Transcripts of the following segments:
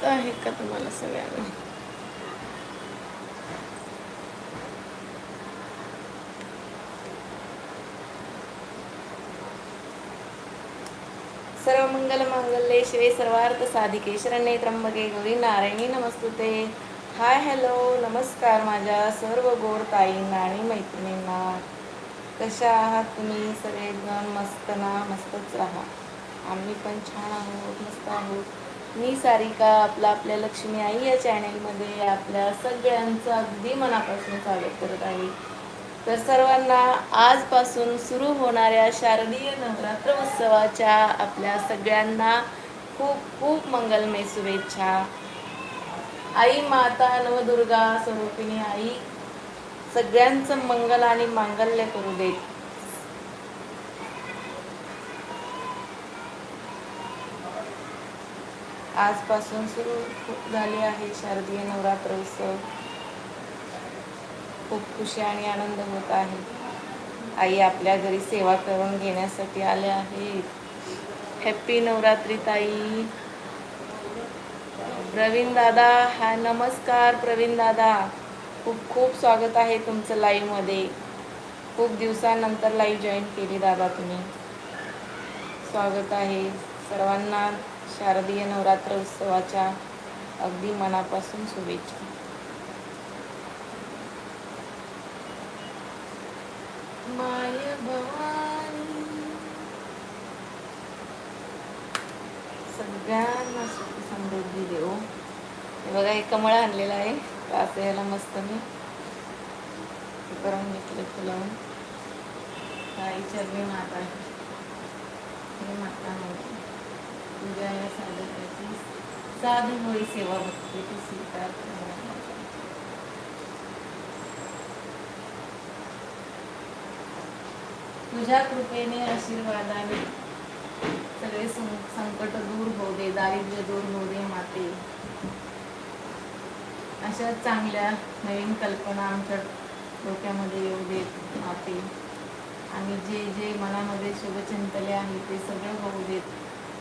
दिसत आहे का तुम्हाला सगळ्यांना? सर्व मंगल मंगल्ये शिवे सर्वार्थ साधिके शरण्ये त्र्यंबके गौरी नारायणी नमस्तुते. हाय हॅलो नमस्कार माझ्या सर्व गोड ताईंना आणि मैत्रिणींना. कशा आहात तुम्ही? सगळेजण मस्त ना? मस्तच राहा. आम्ही पण छान आहोत मस्त आहोत. मी सारिका आपला आपल्या लक्ष्मी आई या चॅनेलमध्ये आपल्या सगळ्यांचं अगदी मनापासून स्वागत करत आहे. तर सर्वांना आजपासून सुरू होणाऱ्या शारदीय नवरात्र उत्सवाच्या आपल्या सगळ्यांना खूप खूप मंगलमय शुभेच्छा. आई माता नवदुर्गा स्वरूपिणी आई सगळ्यांचं मंगल आणि मांगल्य करू देत. आजपासून सुरू झाले आहे शारदीय नवरात्र उत्सव खूप खुशी आणि आनंद होत आहे. आई आपल्या घरी सेवा करून घेण्यासाठी आल्या आहेत हॅप्पी नवरात्री ताई. प्रवीण दादा हा नमस्कार प्रवीण दादा. खूप खूप स्वागत आहे तुमचं लाईव्हमध्ये खूप दिवसानंतर लाईव्ह जॉईन केली दादा तुम्ही. स्वागत आहे सर्वांना. शारदीय नवरात्र उत्सवाच्या अगदी मनापासून शुभेच्छा. माय भवानी. सगळ्यांना सुख समृद्धी देऊ हे बघा हे कमळ आणलेलं आहे. तर असं याला मस्त मी. करून घेतलं फुलावून. काही चरणी माता आहे. हे माता माहिती पूजा या साधकाची साधू होई सेवा भक्ती ती स्वीकार तुझ्या कृपेने आशीर्वादाने सगळे संकट दूर होऊ दे दारिद्र्य दूर होऊ दे माते. अशा चांगल्या नवीन कल्पना आमच्या डोक्यामध्ये येऊ देत माते. आणि जे जे मनामध्ये शुभचिंतले आहे ते सगळं होऊ देत.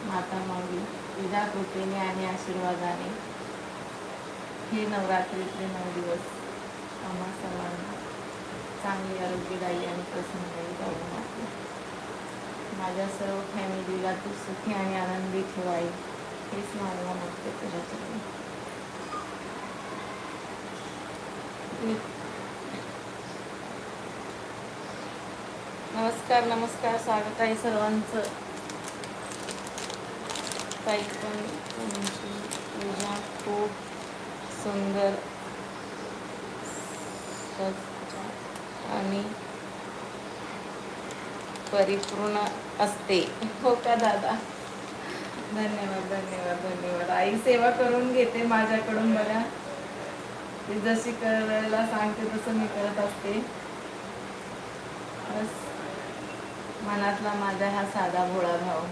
माता माऊली तुझ्या कृपेने आणि आशीर्वादाने हे नवरात्रीतले नऊ दिवस आम्हा सर्वांना चांगली आरोग्यदायी आणि प्रसन्नदायी जाऊ माते माझ्या सर्व फॅमिलीला तू सुखी आणि आनंदी ठेवाई हेच मला मागते तुझ्या नमस्कार नमस्कार स्वागत आहे सर्वांचं. ताई पण तुमची पूजा खूप सुंदर सज्जा आणि परिपूर्ण असते. हो का दादा? धन्यवाद धन्यवाद धन्यवाद. आई सेवा करून घेते माझ्याकडून मला. ती जशी करायला सांगते तसं मी करत असते. बस. मनातला माझा हा साधा भोळा भाव.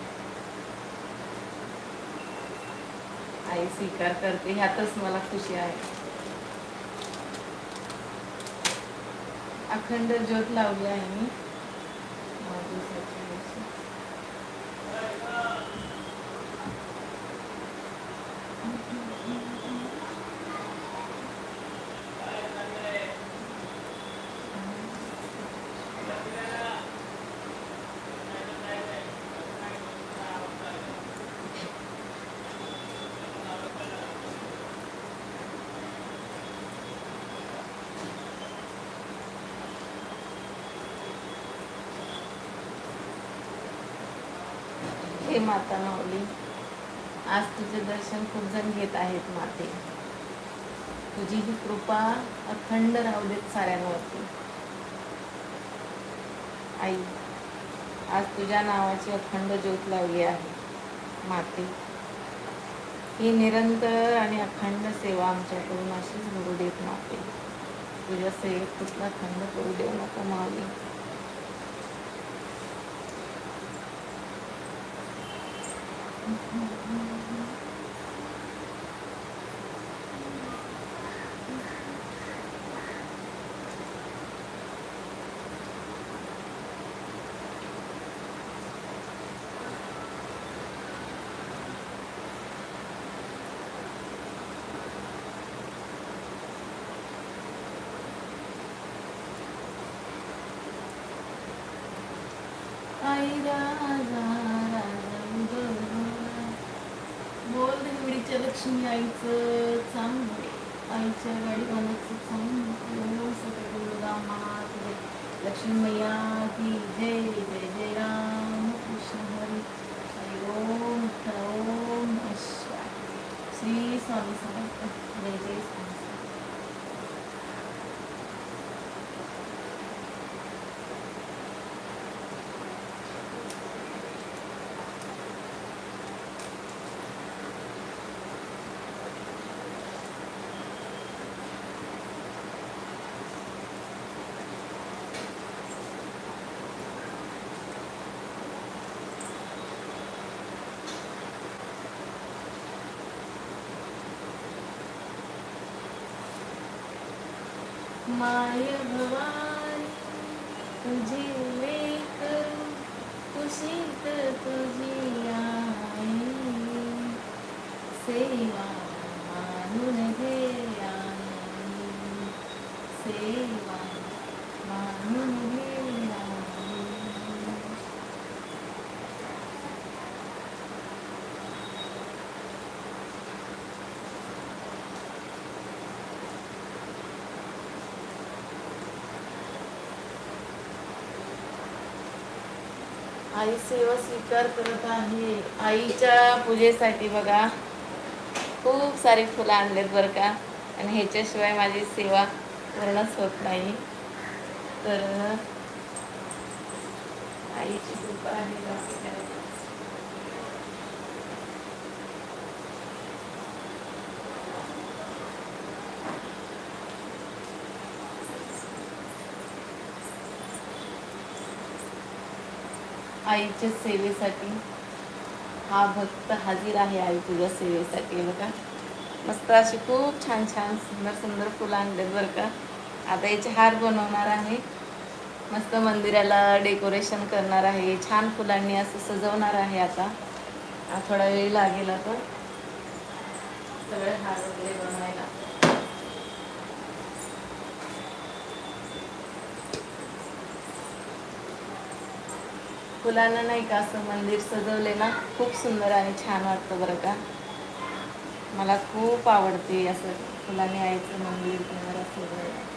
आई स्वीकार करते ह्यातच मला खुशी आहे. अखंड ज्योत लावली आहे मी. हे माता माऊली आज तुझे दर्शन खूप जण घेत आहेत माते. तुझी ही कृपा अखंड राहू देत साऱ्यांवरती. आई आज तुझ्या नावाची अखंड ज्योत लावली आहे माते. ही निरंतर आणि अखंड सेवा आमच्याकडून अशीच घडू देत माते. तुझ्या सेवेत कुठला खंड करू देऊ नको मावली なるほど。लक्ष्मी आईचं चांगलं आईच्या गाडीवाल्याचं चांगलं सगळं रामात लक्ष्मी मैया की जय जय जय राम कृष्ण हरी हरी ओम विठ्ठल ओम नमः शिवाय. श्री स्वामी समर्थ जय जय स्वामी माय भवानी तुझी लेख कुशीत तुझी आई सेवा मानून घे आई सेवा मानून घे आई आई सेवा स्वीकार करत आहे. आईच्या पूजेसाठी बघा. खूप सारे फुलं आणलेत बरं का. आणि ह्याच्याशिवाय माझी सेवा पूर्णच होत नाही. तर आईची कृपा आहे. आईच्या सेवेसाठी. हा भक्त हाजीर आहे आई तुझ्या सेवेसाठी बघा मस्त अशी खूप छान छान सुंदर सुंदर फुलं आणलेत बरं का? आता याचे हार बनवणार आहे. मस्त मंदिराला डेकोरेशन करणार आहे. छान फुलांनी असं सजवणार आहे आता. थोडा वेळ लागेल आता. सगळे हार वगैरे बनवायला. फुलांना नाही का असं मंदिर सजवले ना खूप सुंदर आणि छान वाटतं बरं का. मला खूप आवडते असं फुलांनी यायचं मंदिर किंवा सजवायला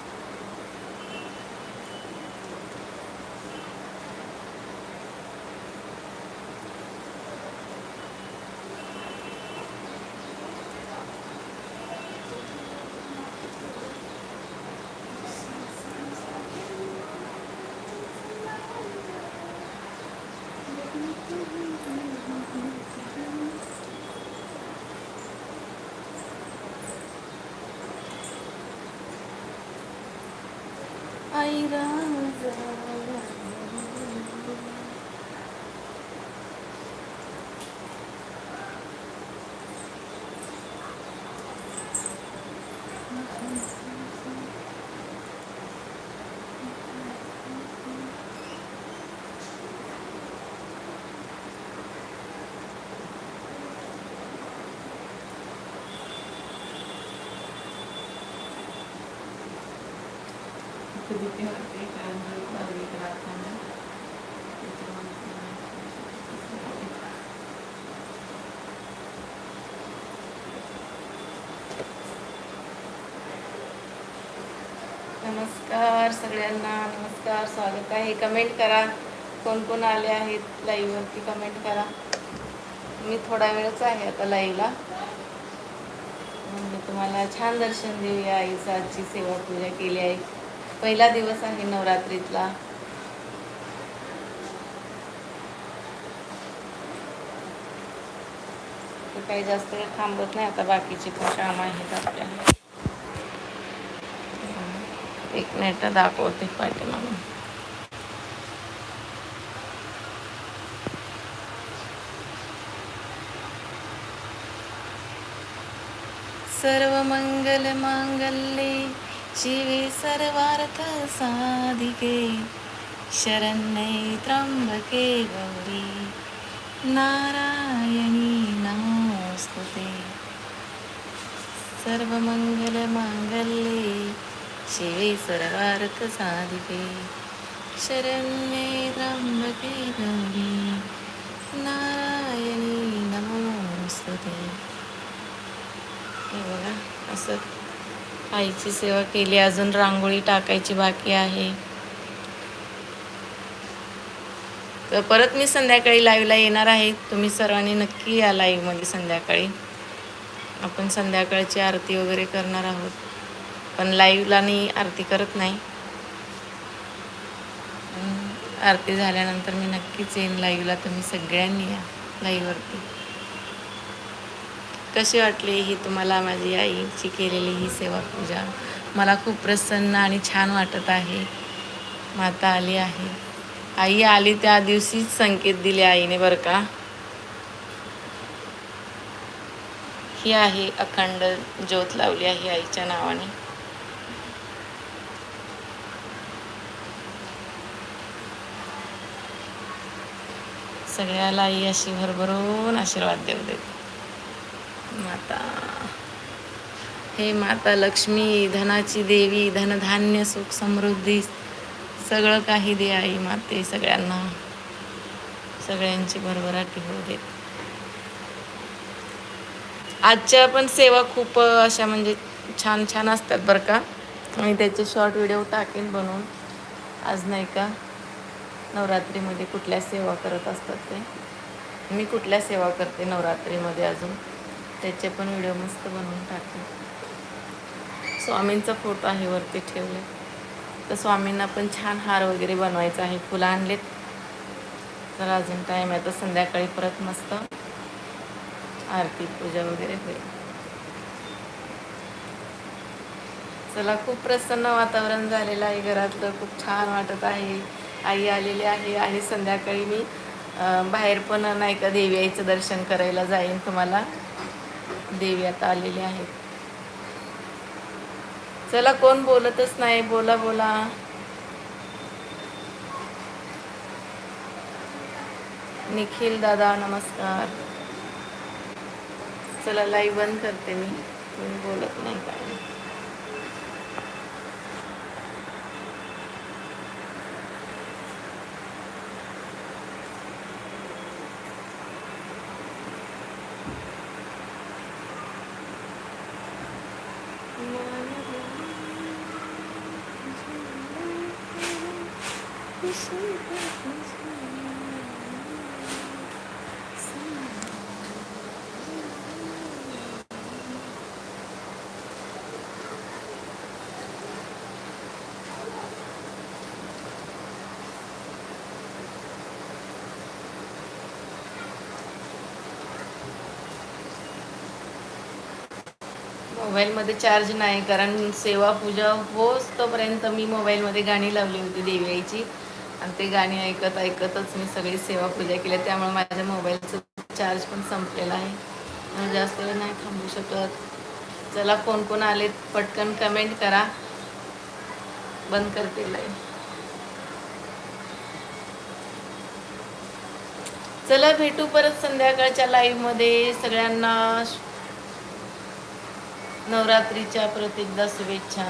कधी नमस्कार सगळ्यांना नमस्कार स्वागत आहे. कमेंट करा. कोण कोण आले आहेत लाईव्हवरती कमेंट करा. मी थोडा वेळच आहे आता लाईव्हला म्हणजे तुम्हाला छान दर्शन देऊया. आईचा आजची सेवा पूजा केली आहे. पहिला दिवस आहे नवरात्रीतला. काही जास्त वेळ थांबत नाही आता बाकीची पण कामं आहेत आपल्याला एक मिनिट दाखवते पाठीमागून सर्व मंगल मांगल्ये साधिके शरण्ये त्र्यम्बके गौरी नारायणी नमोस्तुते सर्वमङ्गलमाङ्गल्ये शिवे सर्वार्थ साधिके शरण्ये त्र्यम्बके गौरी नारायणी नमोस्तुते हे बघा असं आईची सेवा केली अजून रांगोळी टाकायची बाकी आहे. तर परत मी संध्याकाळी लाईव्हला येणार आहे. तुम्ही सर्वांनी नक्की या लाईव्हमध्ये संध्याकाळी. आपण संध्याकाळची आरती वगैरे करणार आहोत. पण लाईव्हला मी आरती करत नाही. आरती झाल्यानंतर मी नक्कीच येईन लाईव्हला तुम्ही सगळ्यांनी या लाईव्हवरती कशी वाटली ही तुम्हाला माझी आईची केलेली ही सेवा पूजा मला खूप प्रसन्न आणि छान वाटत आहे. माता आली आहे. आई आली त्या दिवशीच संकेत दिले आईने बरं का? ही आहे अखंड ज्योत लावली आहे आईच्या नावाने. सगळ्याला आई अशी भरभरून आशीर्वाद देऊ देते. माता. हे माता लक्ष्मी धनाची देवी धनधान्य सुख समृद्धी सगळं काही दे आई माते सगळ्यांना. सगळ्यांची भरभराटी होऊ देत आजच्या पण सेवा खूप अशा म्हणजे छान छान असतात बरं का. मी त्याचे शॉर्ट व्हिडिओ टाकेन बनवून. आज नाही का नवरात्रीमध्ये कुठल्या सेवा करत असतात ते. मी कुठल्या सेवा करते नवरात्रीमध्ये अजून? त्याचे पण व्हिडिओ मस्त बनवून टाकले. स्वामींचा फोटो आहे वरती ठेवले. तर स्वामींना पण छान हार वगैरे बनवायचा आहे. फुलं आणलेत. तर अजून टाईम आहे. तर संध्याकाळी परत मस्त आरती पूजा वगैरे होईल. चला खूप प्रसन्न वातावरण झालेलं आहे घरातलं. खूप छान वाटत आहे. आई आलेली आहे. आणि संध्याकाळी मी बाहेर पण नाही का देवी आईचं दर्शन करायला जाईन तुम्हाला. देवी आता आलेले आहेत चला कोण बोलतच नाही? बोला बोला. निखिल दादा नमस्कार. चला लाईव्ह बंद करते मी. तुम्ही बोलत नाही? काय मोबाईलमध्ये चार्ज नाही कारण सेवा पूजा होच तोपर्यंत मी मोबाईलमध्ये गाणी लावली होती देवी आईची. आणि ते गाणी ऐकत ऐकतच मी सगळी सेवा पूजा केली. त्यामुळे माझ्या मोबाईलचं चार्ज पण संपलेला आहे. जास्त वेळ नाही थांबू शकत. चला कोण कोण आले पटकन कमेंट करा. बंद करते लाईन चला भेटू परत संध्याकाळच्या लाईव्हमध्ये सगळ्यांना नवरात्रीच्या प्रत्येकदा शुभेच्छा.